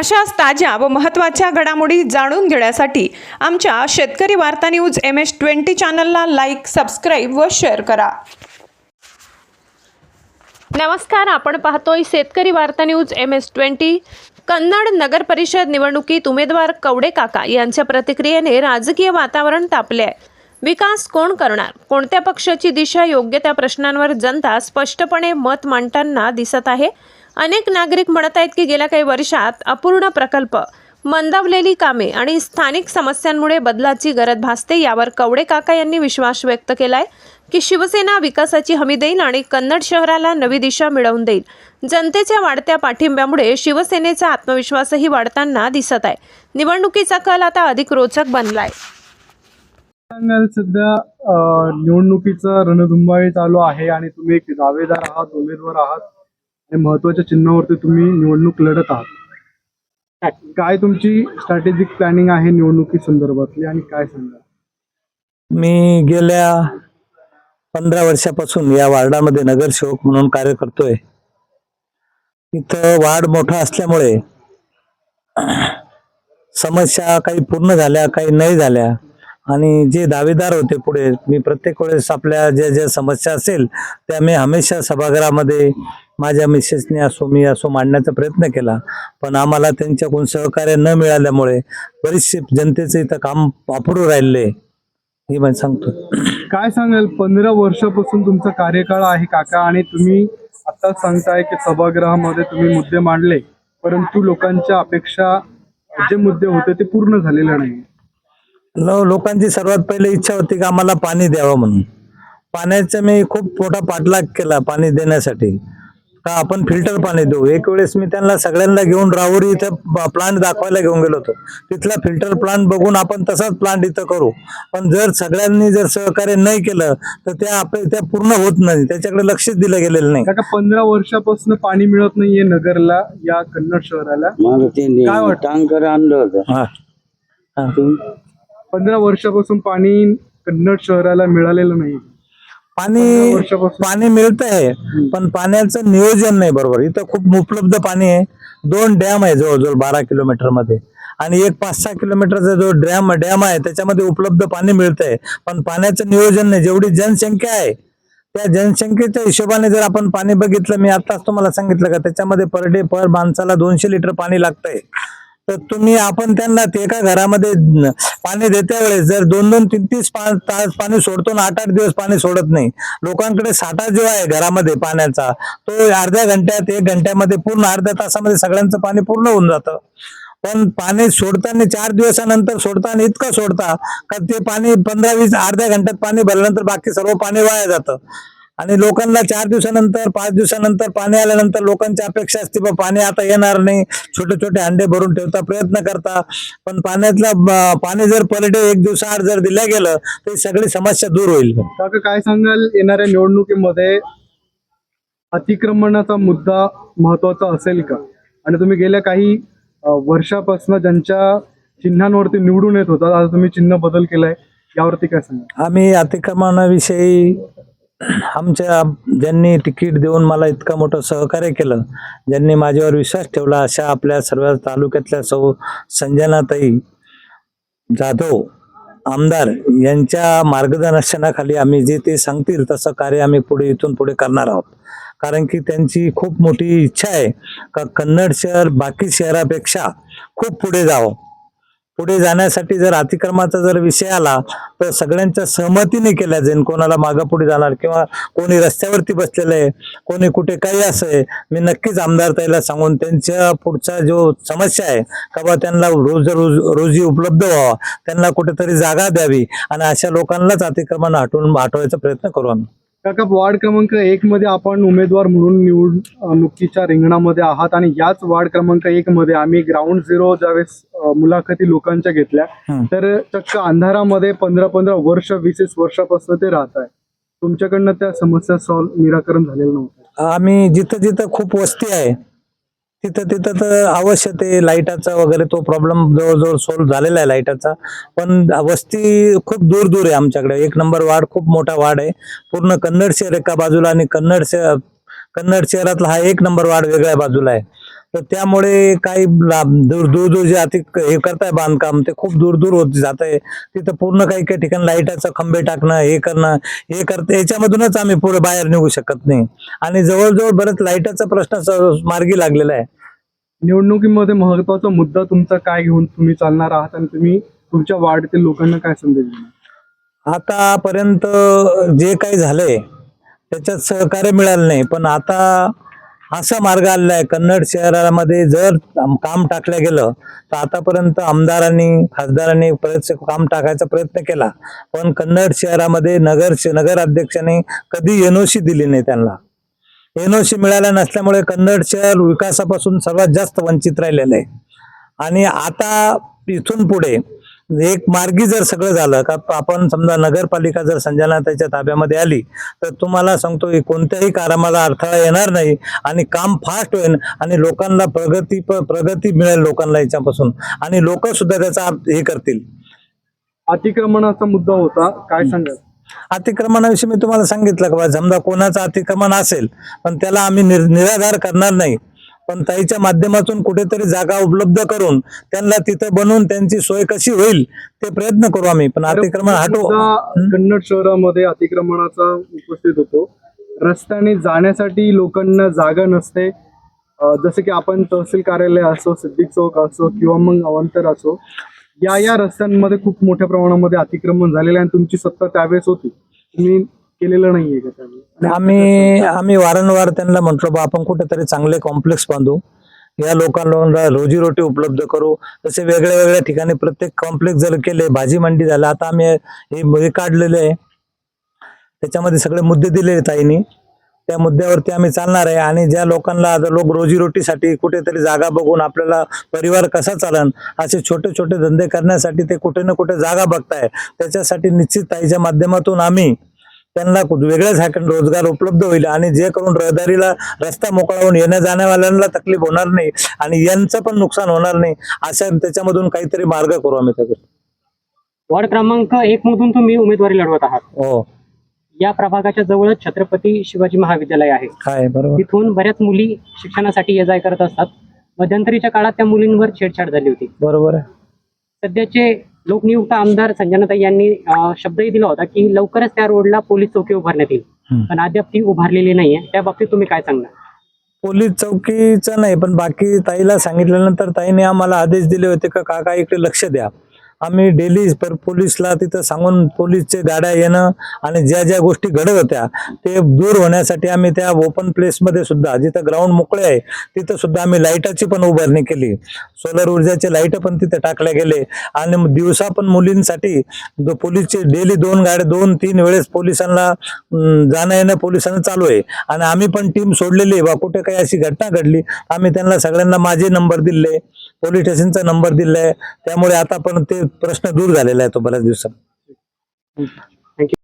अशाच ताज्या व महत्त्वाच्या घडामोडी जाणून घेण्यासाठी आमच्या Shetkari Varta news M S twenty चॅनलला लाईक सबस्क्राईब व शेअर करा. नमस्कार आपण पाहतोय Shetkari Varta news M S twenty. Kannad नगर परिषद निवडणुकीत उमेदवार कवडे काका यांच्या प्रतिक्रियेने राजकीय वातावरण तापले आहे. विकास कोण करणार? कोणत्या पक्षाची दिशा? योग्य त्या प्रश्नांवर जनता स्पष्टपणे मत मांडताना दिसत आहे. अनेक नागरिक म्हणत आहेत की गेल्या काही वर्षात अपूर्ण प्रकल्प मंदावलेली कामे आणि स्थानिक समस्यांमुळे बदलाची गरज भासते यावर कवडे काका यांनी विश्वास व्यक्त केलाय की शिवसेना विकासाची हमी देईल आणि कन्नड शहराला नवी दिशा मिळवून देईल. जनतेच्या वाढत्या पाठिंब्यामुळे शिवसेनेचा आत्मविश्वासही वाढताना दिसत आहे. निवडणुकीचा कल आता अधिक रोचक बनलाय. सध्या निवडणुकीचा रणधुंबाळी चालू आहे आणि तुम्ही एक दावेदार आहात उमेदवार आहात. आणि महत्त्वाच्या चिन्हावरती तुम्ही निवडणूक लढत आहात. काय तुमची स्ट्रॅटेजिक प्लॅनिंग आहे निवडणुकी संदर्भातली आणि काय सांगा मी गेल्या पंधरा वर्षापासून या वार्डामध्ये नगरसेवक म्हणून कार्य करतोय. इथं वार्ड मोठा असल्यामुळे समस्या काही पूर्ण झाल्या काही नाही झाल्या. आणि जे दावेदार होते पुढे मी प्रत्येक वेळेस आपल्या ज्या ज्या समस्या असेल त्या मी हमेशा सभागृहामध्ये माझ्या मिसेसने असो मी असो मांडण्याचा प्रयत्न केला. पण आम्हाला त्यांच्याकडून सहकार्य न मिळाल्यामुळे बरीचसे जनतेचे इथं काम वापरू राहिले हे मी सांगतो. काय सांगाल पंधरा वर्षापासून तुमचा कार्यकाळ आहे काका आणि तुम्ही आता सांगताय की सभागृहामध्ये तुम्ही मुद्दे मांडले परंतु लोकांच्या अपेक्षा जे मुद्दे होते ते पूर्ण झालेले नाही लोकांची सर्वात पहिले इच्छा होती की आम्हाला पाणी द्यावं म्हणून. पाण्याचा मी खूप मोठा पाठलाग केला पाणी देण्यासाठी. का आपण फिल्टर पाणी देऊ. एक वेळेस मी त्यांना सगळ्यांना घेऊन राहुरी इथं प्लांट दाखवायला घेऊन गेलो होतो. तिथला फिल्टर प्लांट बघून आपण तसाच प्लांट इथं करू. पण जर सगळ्यांनी जर सहकार्य नाही केलं तर त्या आपल्या त्या पूर्ण होत नाही. त्याच्याकडे लक्षच दिलं गेलेलं नाही. काका पंधरा वर्षापासून पाणी मिळत नाहीये नगरला या कन्नड शहराला. काय? टँकर आणलं होतं. पंधरा वर्षापासून पाणी कन्नड शहराला मिळालेलं नाही. पाणी वर्षापासून. पाणी मिळत आहे पण पाण्याचं नियोजन नाही बरोबर. इथं खूप उपलब्ध पाणी आहे. दोन डॅम आहे जवळजवळ बारा किलोमीटरमध्ये आणि एक पाच सहा किलोमीटरचा जो डॅम डॅम आहे त्याच्यामध्ये उपलब्ध पाणी मिळत आहे पण पाण्याचं नियोजन नाही. जेवढी जनसंख्या आहे त्या जनसंख्येच्या हिशोबाने जर आपण पाणी बघितलं मी आताच तुम्हाला सांगितलं का त्याच्यामध्ये पर डे पर माणसाला दोनशे लिटर पाणी लागतंय. तर तुम्ही आपण त्यांना ते एका घरामध्ये पाणी देत्या वेळेस जर दोन दोन तीन तीस तास पाणी सोडतो ना आठ आठ दिवस पाणी सोडत नाही. लोकांकडे साठा जो आहे घरामध्ये पाण्याचा तो अर्ध्या घंट्यात एक घंट्यामध्ये पूर्ण अर्ध्या तासामध्ये सगळ्यांचं पाणी पूर्ण होऊन जातं. पण पाणी सोडताना चार दिवसानंतर सोडताना इतकं सोडता का ते पाणी पंधरा वीस अर्ध्या घंट्यात पाणी भरल्यानंतर बाकी सर्व पाणी वाया जातं. आणि लोकांना चार दिवसानंतर पाच दिवसानंतर पाणी आल्यानंतर लोकांची अपेक्षा असते बा पाणी आता येणार नाही. छोटे छोटे अंडे भरून ठेवता प्रयत्न करता. पण पाण्यातला पाणी जर पर डे एक दिवसाआड जर दिलं गेलं तर सगळी समस्या दूर होईल. काका काय सांगाल? येणाऱ्या निवडणुकीमध्ये अतिक्रमणाचा मुद्दा महत्त्वाचा असेल का? आणि तुम्ही गेल्या काही वर्षापासून ज्यांच्या चिन्हांवरती निवडून येत होता आता तुम्ही चिन्ह बदल केलाय यावरती काय सांगा आम्ही अतिक्रमणाविषयी आमच्या ज्यांनी तिकीट देऊन मला इतकं मोठं सहकार्य केलं ज्यांनी माझ्यावर विश्वास ठेवला अशा आपल्या सर्व तालुक्यातल्या सौ संजनाताई जाधव आमदार यांच्या मार्गदर्शनाखाली आम्ही जे ते सांगतील तसं कार्य आम्ही पुढे इथून पुढे करणार आहोत. कारण की त्यांची खूप मोठी इच्छा आहे का कन्नड शहर बाकी शहरापेक्षा खूप पुढे जावं. पुढे जाण्यासाठी जर अतिक्रमाचा जर विषय आला तर सगळ्यांच्या सहमतीने केल्या जाईल कोणाला मागं पुढे जाणार किंवा कोणी रस्त्यावरती बसलेलं आहे कोणी कुठे काही असं आहे. मी नक्कीच आमदार ताईला सांगून त्यांच्या पुढचा जो समस्या आहे का बा त्यांना रोज रोज रोजी उपलब्ध व्हावा त्यांना कुठेतरी जागा द्यावी आणि अशा लोकांनाच अतिक्रमण हटवून हटवायचा प्रयत्न करू आम्ही. काका वार्ड क्रमांक एक मध्ये आपण उमेदवार म्हणून निवडणुकीच्या रिंगणामध्ये आहात आणि याच वार्ड क्रमांक एक मध्ये आम्ही ग्राउंड झिरो ज्यावेळेस मुलाखती लोकांच्या घेतल्या. तर चक्क अंधारामध्ये पंधरा पंधरा वर्ष वीस वीस वर्षापासून ते राहत आहे तुमच्याकडनं त्या समस्या सॉल्व निराकरण झालेलं नव्हतं आम्ही जिथं जिथं खूप वस्ती आहे तिथं तिथं तर अवश्य ते लाईटाचा वगैरे तो प्रॉब्लेम जवळजवळ सॉल्व्ह झालेला आहे लाईटाचा. पण वस्ती खूप दूर दूर आहे आमच्याकडे. एक नंबर वार्ड खूप मोठा वार्ड आहे. पूर्ण कन्नड शहर एका बाजूला आणि कन्नड शहर कन्नड शहरातला हा एक नंबर वार्ड वेगळ्या बाजूला आहे. तर त्यामुळे काही दूर दूर दूर जे अति हे करताय बांधकाम ते खूप दूर दूर होत जात आहे तिथं पूर्ण काही काही ठिकाणी लाईटाचं खंबे टाकणं हे करणं हे करते याच्यामधूनच आम्ही पुढे बाहेर निघू शकत नाही. आणि जवळजवळ बरंच लाईटाचा प्रश्न मार्गी लागलेला आहे. निवडणुकीमध्ये महत्त्वाचा मुद्दा तुमचा काय घेऊन तुम्ही चालणार आहात आणि तुम्ही तुमच्या वार्डातील लोकांना काय संदेश देणार? आतापर्यंत जे काही झालंय त्याच्यात सहकार्य मिळालं नाही. पण आता असा मार्ग आलेला आहे कन्नड शहरामध्ये जर काम टाकलं गेलं तर आतापर्यंत आमदारांनी खासदारांनी प्रयत्न काम टाकायचा प्रयत्न केला. पण कन्नड शहरामध्ये नगर नगर अध्यक्षांनी कधी एनओसी दिली नाही त्यांना. एनओसी मिळाल्या नसल्यामुळे कन्नड शहर विकासापासून सर्वात जास्त वंचित राहिलेलं आहे. आणि आता इथून पुढे एक मार्गी जर सगळं झालं का आपण समजा नगरपालिका जर संचालनाच्या ताब्यामध्ये आली तर तुम्हाला सांगतो की कोणत्याही कामाला अडथळा येणार नाही आणि काम फास्ट होईल आणि लोकांना प्रगती प्रगती मिळेल लोकांना याच्यापासून. आणि लोक सुद्धा त्याचा हे करतील. अतिक्रमणाचा मुद्दा होता काय सांगाल? अतिक्रमणाविषयी मी तुम्हाला सांगितलं का समजा कोणाचं अतिक्रमण असेल पण त्याला आम्ही निर- निराधार करणार नाही. पण ताईच्या माध्यमातून कुठेतरी जागा उपलब्ध करून त्यांना तिथं बनवून त्यांची सोय कशी होईल ते प्रयत्न करू आम्ही. पण अतिक्रमण हटू कन्नड शहरामध्ये अतिक्रमणाचा उपस्थित होतो. रस्त्याने जाण्यासाठी लोकांना जागा नसते. जसं की आपण तहसील कार्यालय असो सिद्धिक चौक असो किंवा मग अवंतर असो या या रस्त्यांमध्ये खूप मोठ्या प्रमाणामध्ये अतिक्रमण झालेलं आहे आणि तुमची सत्ता त्यावेळेस होती. तुम्ही केलेलं नाहीये का आम्ही आम्ही वारंवार त्यांना म्हटलो बा आपण कुठेतरी चांगले कॉम्प्लेक्स बांधू. या लोकांना रोजीरोटी उपलब्ध करू. तसे वेगळ्या वेगळ्या ठिकाणी प्रत्येक कॉम्प्लेक्स जर केले भाजी मंडी झालं आता आम्ही हे हे काढलेले आहे. त्याच्यामध्ये सगळे मुद्दे दिले ताईंनी. त्या मुद्द्यावरती आम्ही चालणार आहे आणि ज्या लोकांना आता लोक रोजीरोटीसाठी कुठेतरी जागा बघून आपल्याला परिवार कसा चालन असे छोटे छोटे धंदे करण्यासाठी ते कुठे ना कुठे जागा बघताय. त्याच्यासाठी निश्चित ताईच्या माध्यमातून आम्ही त्यांना वेगळ्याच ह्याकडे रोजगार उपलब्ध होईल आणि जे करून रहदारीला रस्ता मोकळा होऊन येण्या जाण्यावाल्यांना तकलीफ होणार नाही आणि यांचं पण नुकसान होणार नाही अशा त्याच्यामधून काहीतरी मार्ग करू आम्ही त्याकडे वॉर्ड क्रमांक एक मधून तुम्ही उमेदवारी लढवत आहात. हो. या प्रभागाच्या जवळच छत्रपती शिवाजी महाविद्यालय आहे. काय बरोबर. तिथून बऱ्याच मुली शिक्षणासाठी ये जाय करत असतात. मध्यंतरीच्या काळात त्या मुलींवर छेडछाड झाली होती. बरोबर आहे. सध्याचे लोकनियुक्त आमदार संजनाताई यांनी शब्दही दिला होता की लवकरच त्या रोडला पोलीस चौकी उभारण्यात येईल. पण अद्याप ती उभारलेली नाहीये. त्या बाबतीत तुम्ही काय सांगणार? पोलीस चौकीचं नाही पण बाकी ताईला सांगितल्यानंतर ताईने आम्हाला आदेश दिले होते का काका इकडे लक्ष द्या. आम्ही डेली पर पोलीसला तिथं सांगून पोलीसचे गाड्या येणं आणि ज्या ज्या गोष्टी घडत होत्या ते दूर होण्यासाठी आम्ही त्या ओपन प्लेसमध्ये सुद्धा जिथं ग्राउंड मोकळे आहे तिथं सुद्धा आम्ही लाईटाची पण उभारणी केली. सोलर ऊर्जाचे लाइट पण तिथे टाकले गेले. आणि मग दिवसा पण मुलींसाठी पोलीसचे डेली दोन गाड्या दोन तीन वेळेस पोलिसांना जाणं येणं पोलिसांना चालू आहे. आणि आम्ही पण टीम सोडलेली आहे. बा कुठे काही अशी घटना घडली आम्ही त्यांना सगळ्यांना माझे नंबर दिले पोलीस स्टेशनचा नंबर दिलाय. त्यामुळे आता पण ते प्रश्न दूर झालेला आहे तो बऱ्याच दिवसात